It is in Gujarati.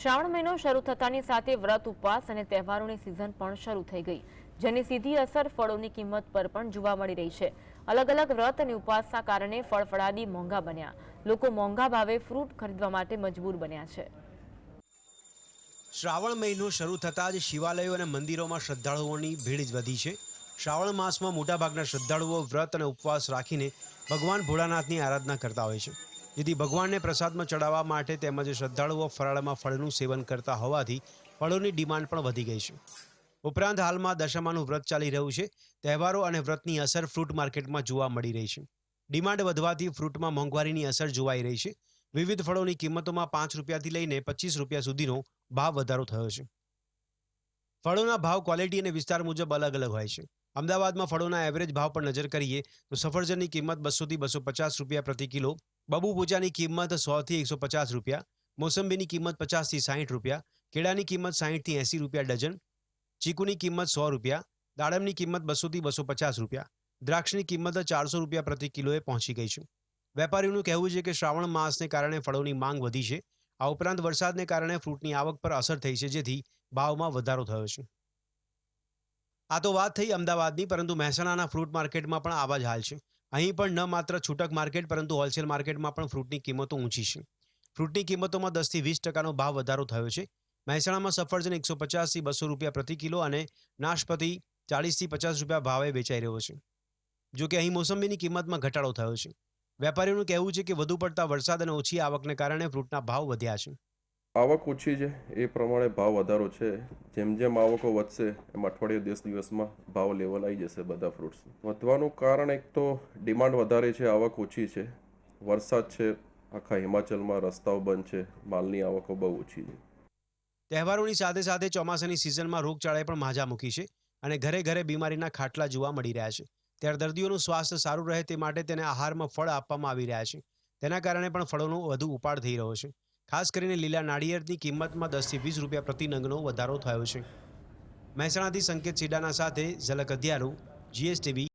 શ્રાવણ મહિનો શરૂ થતાની સાથે વ્રત ઉપવાસ અને તહેવારોની સિઝન પણ શરૂ થઈ ગઈ, જેની સીધી અસર ફળોની કિંમત પર પણ જોવા મળી રહી છે. અલગ અલગ વ્રત અને ઉપવાસના કારણે ફળ ફળાદી મોંઘા બન્યા. લોકો મોંઘા ભાવે ફ્રૂટ ખરીદવા માટે મજબૂર બન્યા છે. શ્રાવણ મહિનો શરૂ થતાં જ શિવાલયો અને મંદિરોમાં શ્રદ્ધાળુઓની ભીડ જ વધી છે. શ્રાવણ માસમાં મોટાભાગના શ્રદ્ધાળુઓ વ્રત અને ઉપવાસ રાખીને ભગવાન ભોળાનાથની આરાધના કરતા હોય છે. જેથી ભગવાનને પ્રસાદમાં ચડાવવા માટે તેમજ શ્રદ્ધાળુઓ ફરાળમાં ફળનું સેવન કરતા હોવાથી ફળોની ડિમાન્ડ પણ વધી ગઈ છે. ઉપરાંત હાલમાં દશમાનું વ્રત ચાલી રહ્યું છે. તહેવારો અને વ્રતની અસર ફ્રૂટ માર્કેટમાં જોવા મળી રહી છે. ડિમાન્ડ વધવાથી ફ્રૂટમાં મોંઘવારીની અસર જોવાઈ રહી છે. વિવિધ ફળોની કિંમતોમાં પાંચ રૂપિયાથી લઈને પચીસ રૂપિયા સુધીનો ભાવ વધારો થયો છે. ફળોના ભાવ ક્વોલિટી અને વિસ્તાર મુજબ અલગ અલગ હોય છે. અમદાવાદમાં ફળોના એવરેજ ભાવ પર નજર કરીએ તો સફરજનની કિંમત બસોથી બસો પચાસ રૂપિયા પ્રતિ કિલો બબુ પૂજાની કિંમત સોથી એકસો પચાસ રૂપિયા, મોસંબીની કિંમત પચાસથી સાહીઠ રૂપિયા, કેળાની કિંમત સાહીઠથી એંસી રૂપિયા ડઝન, ચીકુની કિંમત સો રૂપિયા, દાડમની કિંમત બસોથી બસો પચાસ રૂપિયા, દ્રાક્ષની કિંમત ચારસો રૂપિયા પ્રતિ કિલોએ પહોંચી ગઈ છે. વેપારીઓનું કહેવું છે કે શ્રાવણ માસને કારણે ફળોની માંગ વધી છે. આ ઉપરાંત વરસાદને કારણે ફ્રૂટની આવક પર અસર થઈ છે, જેથી ભાવમાં વધારો થયો છે. આ તો વાત થઈ અમદાવાદની, પરંતુ મહેસાણાના ફ્રૂટ માર્કેટમાં પણ આવા જ હાલ છે. અહીં પણ ન માત્ર છૂટક માર્કેટ, પરંતુ હોલસેલ માર્કેટમાં પણ ફ્રૂટની કિંમતો ઊંચી છે. ફ્રૂટની કિંમતોમાં દસથી વીસ ટકાનો ભાવ વધારો થયો છે. મહેસાણામાં સફરજન એકસો પચાસથી બસો રૂપિયા પ્રતિ કિલો અને નાશપતિ ચાળીસથી પચાસ રૂપિયા ભાવે વેચાઈ રહ્યો છે. જો કે અહીં મોસંબીની કિંમતમાં ઘટાડો થયો છે. વેપારીઓનું કહેવું છે કે વધુ પડતા વરસાદ અને ઓછી આવકને કારણે ફ્રૂટના ભાવ વધ્યા છે. આવક ઓછી છે, એ પ્રમાણે ભાવ વધારો છે. જેમ જેમ આવકો વધશે, એમ અઠવાડિયે દસ દિવસમાં ભાવ લેવલ આવી જશે બધા ફ્રૂટ્સ વધવાનું કારણ એક તો ડિમાન્ડ વધારે છે, આવક ઓછી છે. વરસાદ છે, આખા હિમાચલમાં રસ્તાઓ બંધ છે, માલની આવકો બહુ ઓછી છે. તહેવારોની સાથે સાથે ચોમાસાની સિઝનમાં રોગચાળાએ પણ માજા મૂકી છે અને ઘરે ઘરે બીમારીના ખાટલા જોવા મળી રહ્યા છે. ત્યારે દર્દીઓનું સ્વાસ્થ્ય સારું રહે તે માટે તેને આહારમાં ફળ આપવામાં આવી રહ્યા છે. તેના કારણે પણ ફળોનો વધુ ઉપાડ થઈ રહ્યો છે. ખાસ કરીને લીલા નાળિયેરની કિંમતમાં દસથી વીસ રૂપિયા પ્રતિ નંગનો વધારો થયો છે. મહેસાણાથી સંકેત સીડાના સાથે ઝલક અધ્યારું જીએસટીવી